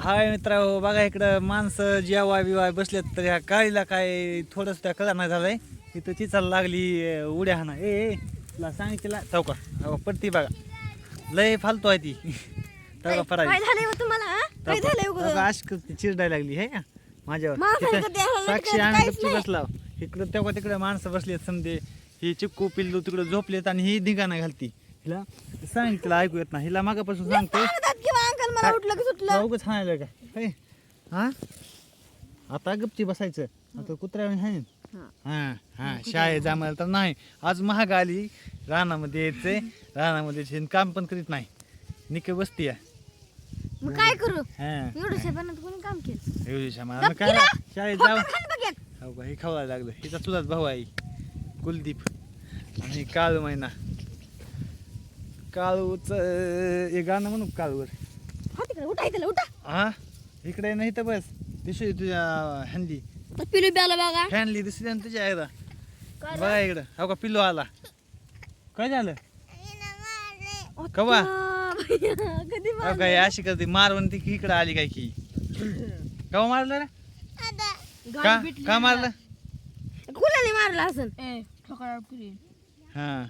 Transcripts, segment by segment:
हाय मित्र बघा इकडं माणसं जेवाय बिवाय बसलेत तर ह्या काळीला काय थोडंसं त्या कळा नाही झालंय. इथं चिचाला लागली उड्या हाणा ए तुला सांगितलं चौका. हो पडती बघा. लय फालतू आहे ती. तेव्हा काय झालंय हो तुम्हाला हा? काय झालंय हो चिरडाय लागली हे का? माझ्यावर. तिथं साक्षी काय- आणि काहीच गपची नाही. बसला इकडं तेव्हा तिकडे माणसं बसलेत समजे. ही चिक्कू पिल्लू तिकडे झोपलेत आणि ही धिंगाणा घालती. हिला सांगितलं ऐकू येत नाही. हिला मागापासून किंवा अंकल मला उठलं की सुटलं. तुला उगाच हाणायला का हे? आता गपची बसायचं. आता कुत्र्या आहे हा. हा शाळेत जामायला तर नाही. आज महाग आली. रानामध्ये यायचंय. रानामध्ये शेण काम पण करीत नाही. निके बसती आहे. मग काय करू? हा. एवढं कोणी काम केलं? एवढी शामा मग काय शाळेत जाऊ. हो का हे खावायला लागलं. हिचा तुझाच भाऊ आहे. कुलदीप. आणि काळू महिना काळूच हे गाणं म्हणू का काळूवर. हो तिकडे उठा उठा. हा इकडे नाही तर बस. दिसली तुझ्या हंडी पिलू प्याला बघा. फॅनली दिसली ना तुझ्या एकदा. बघा इकडं. हो का पिल्लू आला. काय झालं? कवा? कधी हो काय अशी करते मारवण ती इकडं आली काय की? कवा मारलं रे? का? का मारलं? कुणाने मारला असं हा.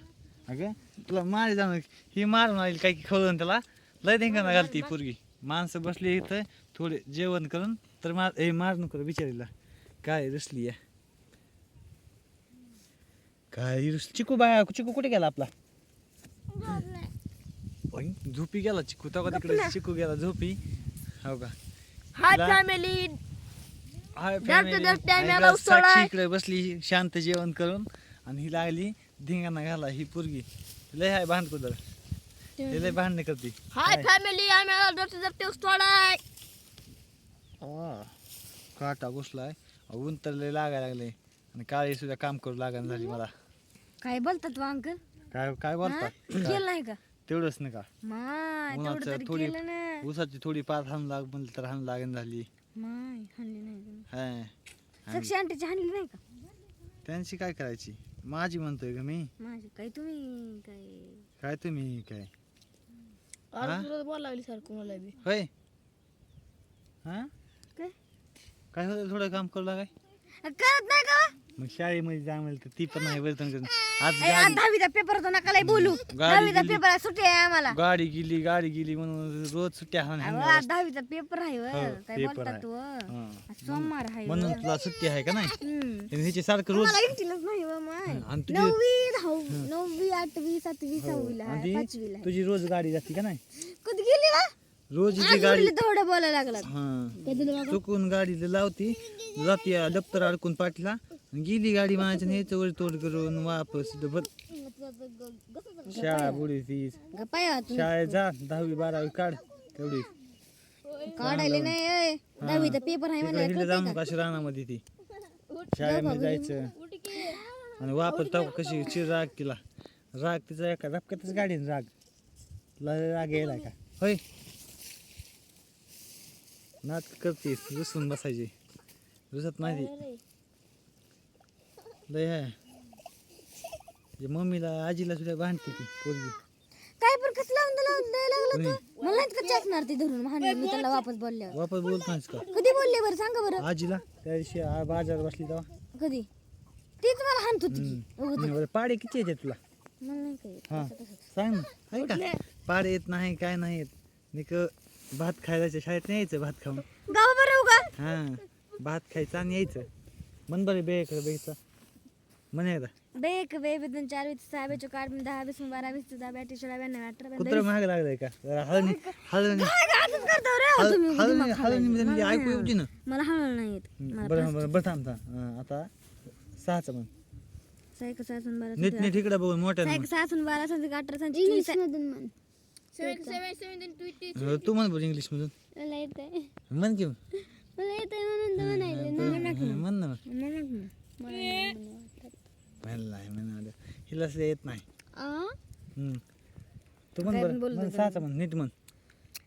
अगं तुला मारी जाणं ही मारून आली काय की खवळून त्याला? लय धिंगाणा घालती पोरगी. माणसं बसली इथं थोडे जेवण करून तर मार ए मार नको बिचारीला. काय रुसली आहे? काय रुस चिकू बाया चिकू कुठे गेला आपला? झोपी गेला चिकू तेव्हा तिकडे चिकू गेला झोपी. हो का? हाय फॅमिली हाय आहे. इकडे बसली शांत जेवण करून आणि ही लागली धिंगाणा घाला ही पोरगी. लय हाय भांड कुदळ हे लय भांडणे करते. हाय फॅमिली आम्हाला डॉक्टर जर वाढाय आ, काटा घुसलाय. ऊन तर लय लागायला लागले आणि काळी सुद्धा काम करू लागण झाली मला. काय बोलतात वा अंकल? काय काय बोलता? केलं नाही का? तेवढंच नाही का? माय तेवढं उन्हाचं तरी थोडी केलं ना. ऊसाची थोडी पात हाणून लाग म्हणलं तर हाणून लागण झाली. माय हाणली नाही तुम्ही. हा साक्षी आंटीची हाणली नाही का? त्यांची काय करायची? माझी म्हणतोय का मी? माझी काय तुम्ही काय? काय तुम्ही काय? हा? बोलायला लागली सर कोणाला बी. होय. हा? काय? काय होतं? थोडं काम करू लागाय. करत नाही का? मग शाळेमध्ये जा म्हणलं तर ती पण नाही वर्तन करत आज ए, आज गाडी दहावीचा पेपर होता नका लय बोलू दहावीचा गेली. पेपर आहे सुट्टी आहे आम्हाला गाडी गेली गाडी गेली म्हणून रोज सुट्ट्या हाण- अहो, हाणणार आज दहावीचा पेपर आहे व. हो, काय पेपर बोलतात आहे. तू व. हा. आज सोमवार आहे व. म्हणून तुला सुट्टी आहे का नाही हम्म. आणि हिची सारखं रोज मला एकटीलाच नाही व माय हा, आणि तुझी- नववी दहावी नववी आठवी सातवी सहावीला आणि आहे ती पाचवीला आहे. तुझी रोज गाडी जाते का नाही कधी गेली ना रोज आज गाडी थोडं बोलायला लागला हा चुकून गाडी लावती जाती दप्तर अडकून पाठला गेली गाडी म्हणायची आणि याचं वर तोड करून वापस डबल. शाळा बुडी गप्पा तुम्ही शाळेत जा दहावी बारावी काढ तेवढी. काढायला नाही ए. दहावीचा पेपर आहे तिकडे जाऊ नका अशी रानामध्ये ती. शाळेमध्ये जायचं. आणि वापर टाकू कशी चिर राग तिला. राग तिचा एका रपक्यातच गाडीन राग. लय राग यायला का? होय. नाटक करतेस रुसून बसायची. रुसत नाही ती. जे मम्मीला आजीला सुद्धा भांडते ती पोरगी. काय पण कसं लावून लावून द्यायला लागला? तू मला नाही का चेकणार ती धरून. मी त्याला वापस बोलल्यावर. वापस बोलत नाहीस का? कधी बोलले बरं? सांगा बरं. आजीला? त्या दिवशी आ- बाजारात बसली तेव्हा. कधी? तीच मला हाणत होती. की. उगाच. हम्म. बरं, पाडे किती येते तुला? मला नाही काही हा. सांग ना. आहे का? पाड येत नाही काय नाही येत. निक भात खायला शाळेत नाही यायचं भात खाऊन. गाव बरं उगा हा. भात खायचं आणि यायचं. मन बरे बे इकडे बेचं म्हण एकदा बेक बे बेदन चार वीस सहा बेचो आठ दहा वीस बारा वीस दहा बॅटी सोळा ब्याण्णव अठरा कुत्र महाग लागलंय का जरा हळणी हळणी असंच करतो रे हो तुम्ही हळणी हळणी म्हणजे ऐकू येऊ दे ना मला हळू नाही येत हम्म, बरं बरं बरं थांब थांब हा, आता सहाचं म्हण सायक सासून बारा नीट नीट इकडे बघून मोठ्या सायक सासून बारा सांग अठरा सांग इंग्लिश मधून म्हण तू म्हण इंग्लिश मधून मला येतंय म्हण की मला येतंय म्हणून तर म्हणायचं हा, म्हण ना मग. म्हणत ना. म्हणलं आहे म्हणाले हिला असं येत नाही? हम्म. तू म्हण काय बरं पण बोलत म्हण होता. सहाचं म्हण नीट म्हण.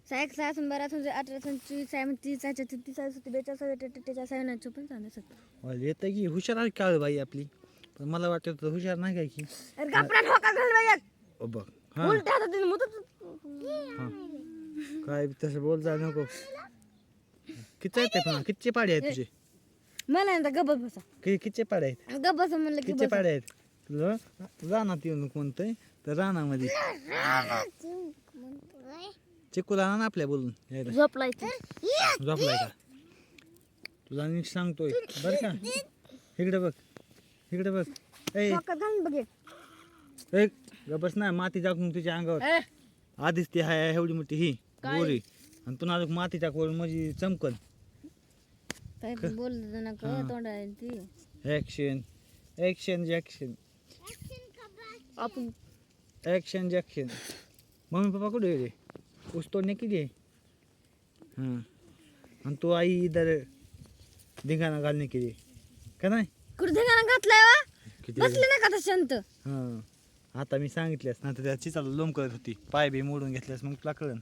सायक सहासून बारा सांग अठरा सांग चोवीस साय तीस सायच्या तीस साय सत्ती बेचाळीस साय अठ्ठेचाळीस साय ना चोपन्न सांग सत्तर. वाल, येतं की हुशार आहे काळ बाई आपली. पण मला वाटतं होतं हुशार नाही काय की. अरे कपडा ठोका घाल बाई ओ बघ हा. उलट्या हातात मुतत हा. काय बी तसं बोल जा नको. किती आहेत ते पण? किती पाडे आहेत तुझे? मला ना गब्बस बसा. कि किती पाडे आहेत. गब्बस म्हणलं की किती पाडे आहेत. तुझं रानात येऊन म्हणतोय तर रानामध्ये. चिकूला आण ना आपल्या बोलून. यायला. झोपलाय झोपलाय का? तुला नीट सांगतोय. बरं का? इकडे बघ. इकडे बघ. ए. बघ गबस नाही माती टाकून तुझ्या अंगावर. आधीच ती हाय एवढी मोठी ही. गोरी आणि पुन्हा अजून माती टाकून म्हणजे चमकल पण नका ती ऍक्शन ऍक्शन जॅक्शन आपण ऍक्शन जॅक्शन मम्मी पप्पा कुठे गेले ऊस तोडणे किती आहे हां आणि तू आई इधर धिंगाणा घालणे किती का नाही कुठे धिंगाणा घातलाय वा किती बसले का शांत हां आता मी सांगितल्यास ना तर त्या चिचाला लोम करत होती पाय बी मोडून घेतल्यास मग तुला कळन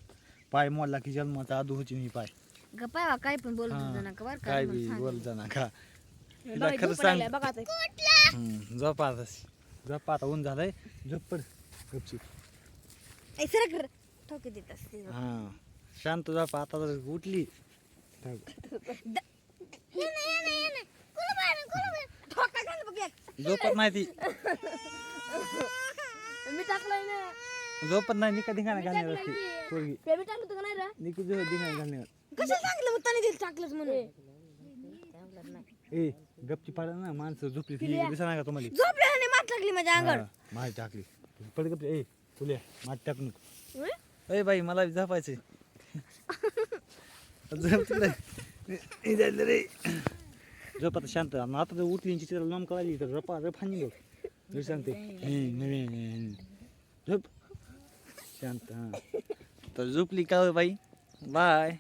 पाय मोडला की जन्माचा आदू होती मी पाय गप्पा काय पण बोलत बरं काय बी सांग. बोल जा का तिला खरं सांग. हम्म, झोप आता. झोप आता ऊन झालंय. झोप पड. गपची ऐ, सरक रे. ठोके देत असते. हा. शांत झोप आता तर उठली. ठोका घाल बघ एक. झोपत नाही ती. मी टाकलाय ना. झोपत नाही निका धिंगाणा घालणार असते पोरगी. टाकलं होतं का नाही रे. निकी झोप धिंगाणा घालणार कशाला सांगितलं मग त्याने दिलं टाकलंच म्हणून? टाकलं नाही. ए गपची पाडा ना माणसं झोपली दिसा नाही का तुम्हाला झोपल्याने मात लागली माझ्या अंगावर. हा, माती टाकली. पड गप ए तुले माती टाकू नको. होय? अय बाई मला बी झोपायचंय. झोप तिकडे ए, रे. झोप आता शांत. आणि आता जर उठली आणि तिला लांब कळाली तर रपा हानी बघ. मी सांगते. हे, नवे, नवे. झोप. शांत हा. तर झोपली का हो बाई? बाय.